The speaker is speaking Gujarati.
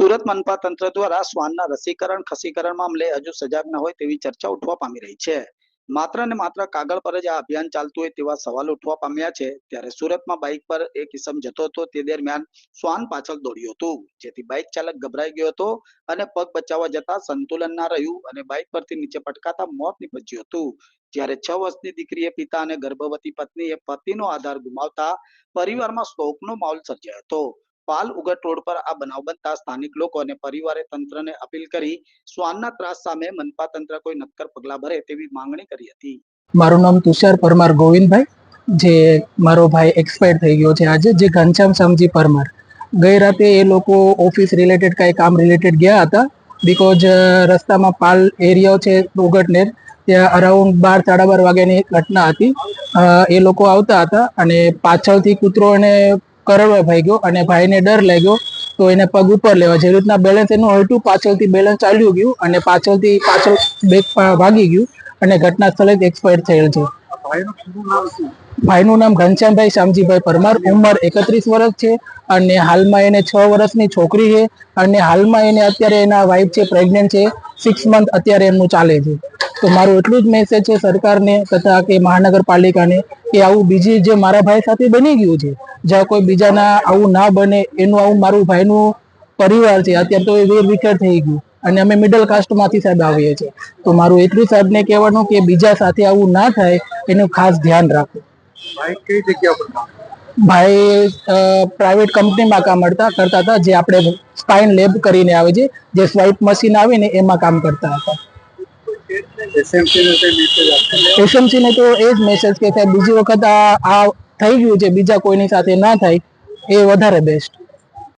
સુરત મનપા તંત્ર દ્વારા શ્વાનના રસીકરણ, ખસીકરણ મામલે હજુ સજાગ ન હોય તેવી ચર્ચા ઉઠવા પામી રહી છે. માત્ર ને માત્ર કાગળ પર જ આ અભિયાન ચાલતું હોય તેવા સવાલ ઉઠવા પામ્યા છે. ત્યારે સુરતમાં બાઇક પર એક ઇસમ જતો હતો તે દરમિયાન શ્વાન પાછળ દોડ્યું હતું. જેથી બાઇક ચાલક ગભરાઈ ગયો હતો અને પગ બચાવવા જતા સંતુલન ના રહ્યું અને બાઇક પરથી નીચે પટકાતા મોત નીપજ્યું હતું. જ્યારે છ વર્ષની દીકરીએ પિતા અને ગર્ભવતી પત્નીએ પતિનો આધાર ગુમાવતા પરિવારમાં શોકનો માહોલ સર્જાયો હતો. પાલ ઉગટ રોડ પર આ બનાવ બનતા સ્થાનિક લોકો અને પરિવારે તંત્રને અપીલ કરી શ્વાનના ત્રાસ સામે મનપા તંત્ર કોઈ નક્કર પગલા ભરે તેવી માંગણી કરી હતી. મારું નામ તુષાર પરમાર ગોવિંદભાઈ, જે મારો ભાઈ એક્સપાયર થઈ ગયો છે આજે, જે ઘનશ્યામ શામજી પરમાર. ગઈ રાતે એ લોકો ઓફિસ રિલેટેડ કાંઈ કામ રિલેટેડ ગયા હતા બિકોઝ રસ્તામાં પાલ એરિયા છે ઉગટનેર, ત્યાં અરાઉન્ડ બાર, સાડા બાર વાગ્યાની ઘટના હતી. એ લોકો આવતા હતા અને પાછળથી કૂતરો એને કરડવા ભાઈ ગયો અને ભાઈને ડર લાગ્યો, તો એને પગ ઉપર લેવા જે રીતના બેલેન્સ એનું હલટું પાછળથી બેલેન્સ ચાલ્યું ગયું અને પાછળથી પાછળ બેગ ભાગી ગયું અને ઘટના સ્થળે એક્સપાયર થયેલ છે. ભાઈનું નામ ઘનશ્યામભાઈ શ્યામજીભાઈ પરમાર, ઉંમર એકત્રીસ વર્ષ છે અને હાલમાં એને છ વર્ષની છોકરી છે અને હાલમાં એને અત્યારે એના વાઈફ છે પ્રેગ્નન્ટ છે સિક્સ મંથ અત્યારે એમનું ચાલે છે. તો મારું એટલું જ મેસેજ છે સરકારને તથા કે મહાનગરપાલિકાને કે આવું બીજી જે મારા ભાઈ સાથે બની ગયું છે જ્યાં કોઈ બીજાના આવું ના બને એનું આવું મારું ભાઈનું પરિવાર છે અત્યારે તો એ વેર વિખેર થઈ ગયું. અને અમે મિડલ કાસ્ટમાંથી સાહેબ આવીએ છીએ. તો મારું એટલું સાહેબને કહેવાનું કે બીજા સાથે આવું ના થાય એનું ખાસ ધ્યાન રાખો ભાઈ કઈ જગ્યા પર ભાઈ પ્રાઇવેટ કંપનીમાં કામ કરતા કરતા હતા જે આપણે સ્પાઇન લેબ કરીને આવે છે જે સ્વાઇપ મશીન આવે ને એમાં કામ કરતા હતા. એસએમસી ને તો એ જ મેસેજ કે સાહેબ બીજી વખત આ થઈ ગયું છે બીજા કોઈની સાથે ના થાય એ વધારે બેસ્ટ